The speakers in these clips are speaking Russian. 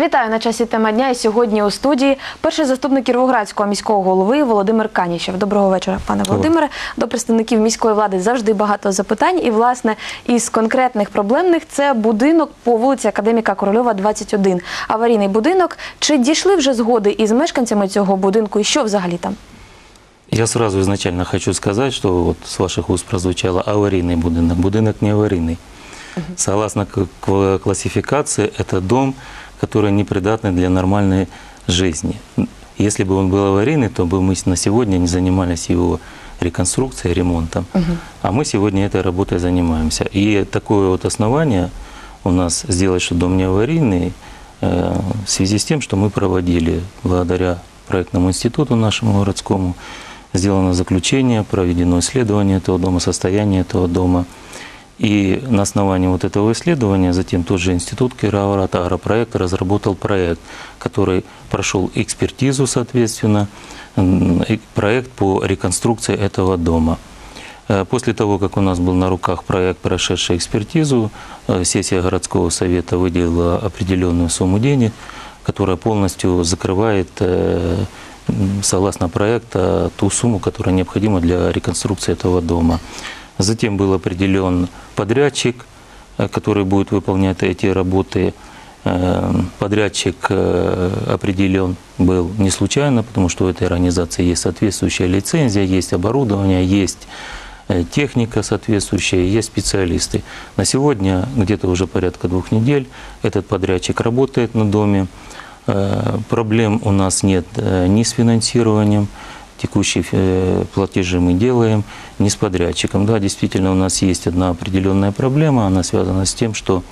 Вітаю на часі тема дня. І сьогодні у студії перший заступник Кіровоградського міського голови Володимир Каніщев. Доброго вечора, пане Володимире. До представників міської влади завжди багато запитань. І власне із конкретних проблемних це будинок по вулиці Академіка Корольова, 21. Аварійний будинок. Чи дійшли вже згоди із мешканцями цього будинку? І що взагалі там? Я сразу изначально хочу сказать, что вот с ваших уст прозвучало аварийный будинок. Будинок не аварийный. Согласно к- к- классификации, это дом, который непридатный для нормальной жизни. Если бы он был аварийный, то бы мы на сегодня не занимались его реконструкцией, ремонтом. А мы сегодня этой работой занимаемся. И такое вот основание у нас сделать, что дом не аварийный, э, в связи с тем, что мы проводили благодаря проектному институту нашему городскому, сделано заключение, проведено исследование этого дома, состояние этого дома. И на основании вот этого исследования затем тот же институт Кировоград агропроект разработал проект, который прошел экспертизу, соответственно, проект по реконструкции этого дома. Э, После того, как у нас был на руках проект, прошедший экспертизу, э, сессия городского совета выделила определенную сумму денег, которая полностью закрывает, э, согласно проекта, ту сумму, которая необходима для реконструкции этого дома. Затем был определен подрядчик, э, который будет выполнять эти работы. Э, Подрядчик э, определен был не случайно, потому что у этой организации есть соответствующая лицензия, есть оборудование, есть техника соответствующая, есть специалисты. На сегодня где-то уже порядка двух недель этот подрядчик работает на доме. Проблем у нас нет ни с финансированием, текущие э, платежи мы делаем, ни с подрядчиком. Да, действительно, у нас есть одна определенная проблема, она связана с тем, что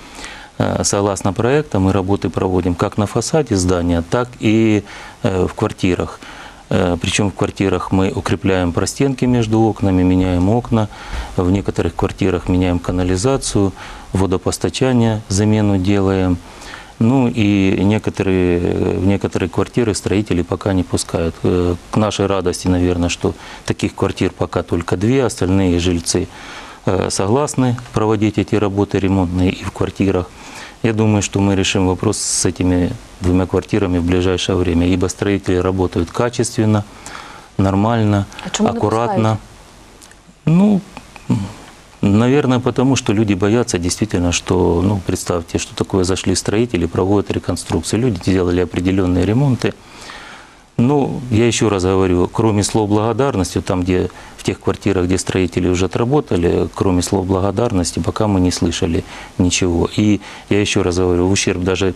э, согласно проекту мы работы проводим как на фасаде здания, так и э, в квартирах. Причем в квартирах мы укрепляем простенки между окнами, меняем окна. В некоторых квартирах меняем канализацию, водопостачание, замену делаем. Ну и некоторые, в некоторые квартиры строители пока не пускают. Э, К нашей радости, наверное, что таких квартир пока только две, остальные жильцы э, согласны проводить эти работы ремонтные и в квартирах. Я думаю, что мы решим вопрос с этими двумя квартирами в ближайшее время, ибо строители работают качественно, нормально, А аккуратно. Ну, наверное, потому что люди боятся действительно, что, ну, представьте, что такое зашли строители, проводят реконструкцию. Люди делали определенные ремонты. Ну, я еще раз говорю, кроме слов благодарности, там, где в тех квартирах, где строители уже отработали, кроме слов благодарности, пока мы не слышали ничего. И я еще раз говорю, в ущерб даже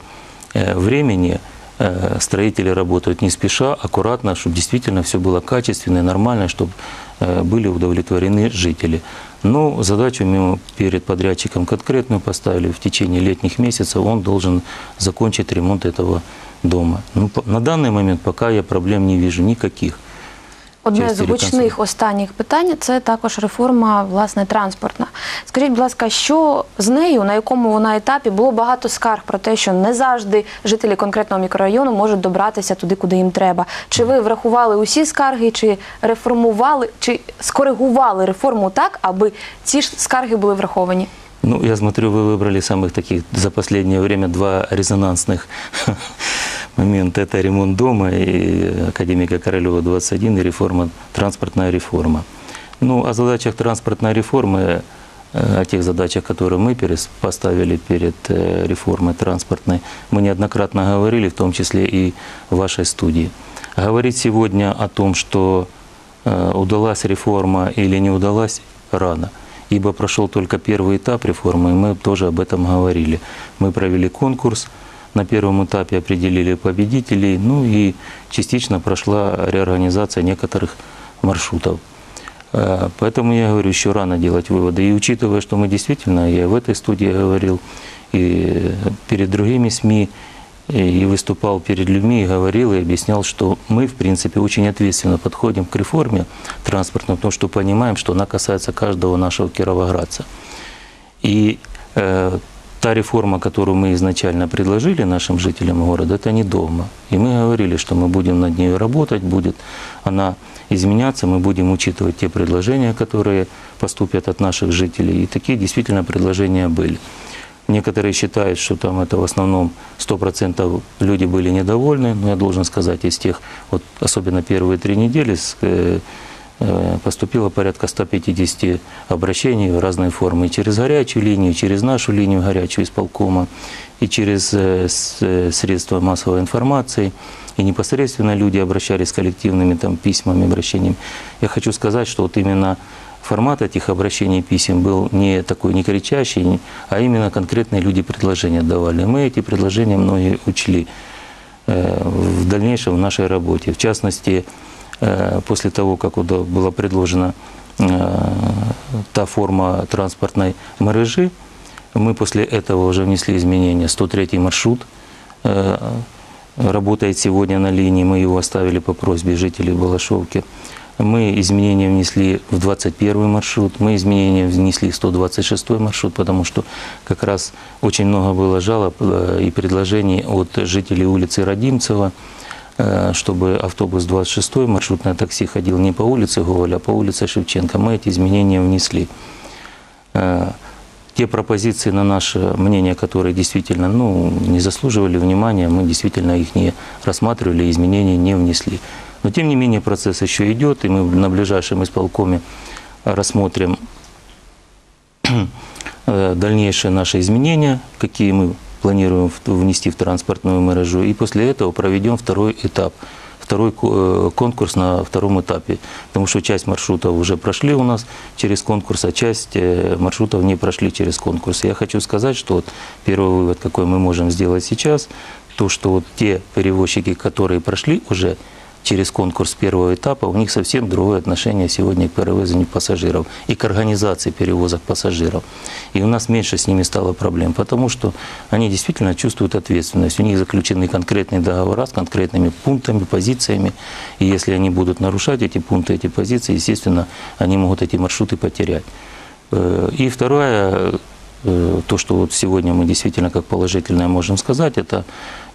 э, времени э, строители работают не спеша, аккуратно, чтобы действительно все было качественно и нормально, чтобы э, были удовлетворены жители. Но задачу мы перед подрядчиком конкретную поставили. В течение летних месяцев он должен закончить ремонт этого дома. Ну, на данный момент пока я проблем не вижу никаких. Одне Часті з гучних останніх питань це також реформа власне транспортна. Скажіть, будь ласка, що з нею, на якому вона етапі було багато скарг про те, що не завжди жителі конкретного мікрорайону можуть добратися туди, куди їм треба. Чи ви врахували усі скарги, чи реформували, чи скоригували реформу так, аби ці ж скарги були враховані? Ну, я смотрю, вы выбрали самых таких за последнее время два резонансных момента. Это ремонт дома и Академика Королева 21 и реформа, транспортная реформа. Ну, о задачах транспортной реформы, э, о тех задачах, которые мы поставили перед э, реформой транспортной, мы неоднократно говорили, в том числе и в вашей студии. Говорить сегодня о том, что э, удалась реформа или не удалась, рано. Ибо прошел только первый этап реформы, и мы тоже об этом говорили. Мы провели конкурс, на первом этапе определили победителей, ну и частично прошла реорганизация некоторых маршрутов. Э, Поэтому я говорю, еще рано делать выводы. И учитывая, что мы действительно, я в этой студии говорил, и перед другими СМИ, и выступал перед людьми, и говорил, и объяснял, что мы, в принципе, очень ответственно подходим к реформе транспортной, потому что понимаем, что она касается каждого нашего кировоградца. И э, та реформа, которую мы изначально предложили нашим жителям города, это не дома. И мы говорили, что мы будем над ней работать, будет она изменяться, мы будем учитывать те предложения, которые поступят от наших жителей. И такие действительно предложения были. Некоторые считают, что там это в основном 100% люди были недовольны, но я должен сказать, из тех, вот особенно первые три недели, с, э, поступило порядка 150 обращений в разные формы. И через горячую линию, и через нашу линию горячую исполкома, и через э, э, средства массовой информации. И непосредственно люди обращались с коллективными там, письмами, обращениями. Я хочу сказать, что вот именно формат этих обращений писем был не такой не кричащий, а именно конкретные люди предложения давали. Мы эти предложения многие учли э, в дальнейшем в нашей работе. В частности, э, после того, как была предложена э, та форма транспортной мережи, мы после этого уже внесли изменения. 103 маршрут э, работает сегодня на линии, мы его оставили по просьбе жителей Балашовки. Мы изменения внесли в 21 маршрут, мы изменения внесли в 126 маршрут, потому что как раз очень много было жалоб э, и предложений от жителей улицы Родимцева, э, чтобы автобус 26 маршрутное такси ходил не по улице Гоголя, а по улице Шевченко. Мы эти изменения внесли. Э, Те пропозиции, на наше мнение, которые действительно ну, не заслуживали внимания, мы действительно их не рассматривали, изменения не внесли. Но тем не менее процесс еще идет, и мы на ближайшем исполкоме рассмотрим э, дальнейшие наши изменения, какие мы планируем внести в транспортную мережу, и после этого проведем второй этап, второй э, конкурс на втором этапе, потому что часть маршрутов уже прошли у нас через конкурс, а часть э, маршрутов не прошли через конкурс. Я хочу сказать, что вот первый вывод, какой мы можем сделать сейчас, то, что вот те перевозчики, которые прошли уже через конкурс первого этапа, у них совсем другое отношение сегодня к перевозению пассажиров и к организации перевозок пассажиров. И у нас меньше с ними стало проблем, потому что они действительно чувствуют ответственность. У них заключены конкретные договора с конкретными пунктами, позициями. И если они будут нарушать эти пункты, эти позиции, естественно, они могут эти маршруты потерять. Э, И второе, э, то, что вот сегодня мы действительно как положительное можем сказать, это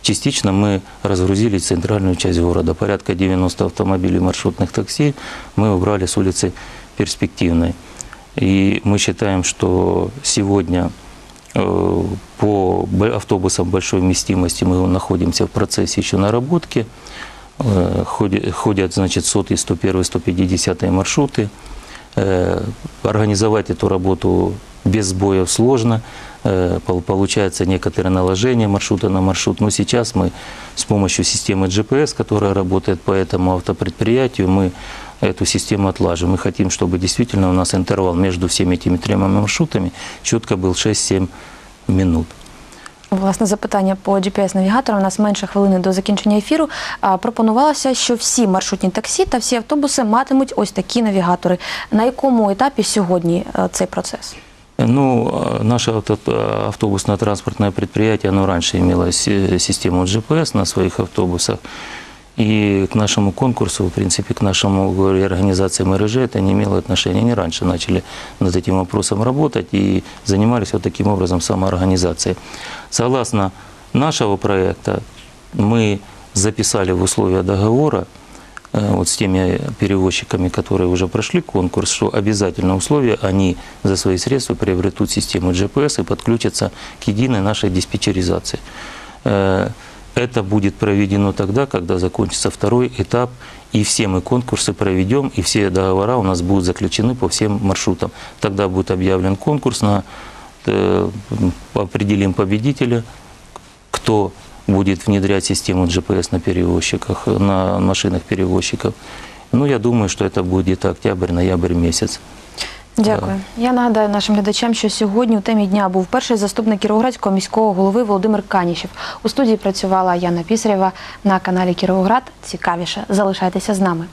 частично мы разгрузили центральную часть города. Порядка 90 автомобилей маршрутных такси мы убрали с улицы Перспективной. И мы считаем, что сегодня э, по автобусам большой вместимости мы находимся в процессе еще наработки. Э, ходят значит, 100, 101, 150 маршруты. Э, Организовать эту работу без сбоев сложно. Э, пол- Получается некоторое наложение маршрута на маршрут. Но сейчас мы с помощью системы GPS, которая работает по этому автопредприятию, мы эту систему отлажим. Мы хотим, чтобы действительно у нас интервал между всеми этими тремя маршрутами четко был 6-7 минут. Власне, запитання по GPS-навігатору. У нас менше хвилини до закінчення ефіру. А, Пропонувалося, що всі маршрутні таксі та всі автобуси матимуть ось такі навігатори. На якому етапі сьогодні е, цей процес? Ну, а, наше авто- автобусное транспортное предприятие, оно раньше имело си- систему GPS на своих автобусах. И к нашему конкурсу, в принципе, к нашему организации мережи это не имело отношения. Они раньше начали над этим вопросом работать и занимались вот таким образом самоорганизацией. Согласно нашего проекта, мы записали в условия договора э, вот с теми перевозчиками, которые уже прошли конкурс, что обязательно условие, они за свои средства приобретут систему GPS и подключатся к единой нашей диспетчеризации. Э, Это будет проведено тогда, когда закончится второй этап, и все мы конкурсы проведем, и все договора у нас будут заключены по всем маршрутам. Тогда будет объявлен конкурс, на, э, определим победителя, кто будет внедрять систему GPS на перевозчиках, на машинах перевозчиков. Ну, я думаю, что это будет где-то октябрь-ноябрь месяц. Дякую. Я нагадаю нашим глядачам, що сьогодні у темі дня був перший заступник Кіровоградського міського голови Володимир Канішев. У студії працювала Яна Пісарєва на каналі Кіровоград. Цікавіше. Залишайтеся з нами.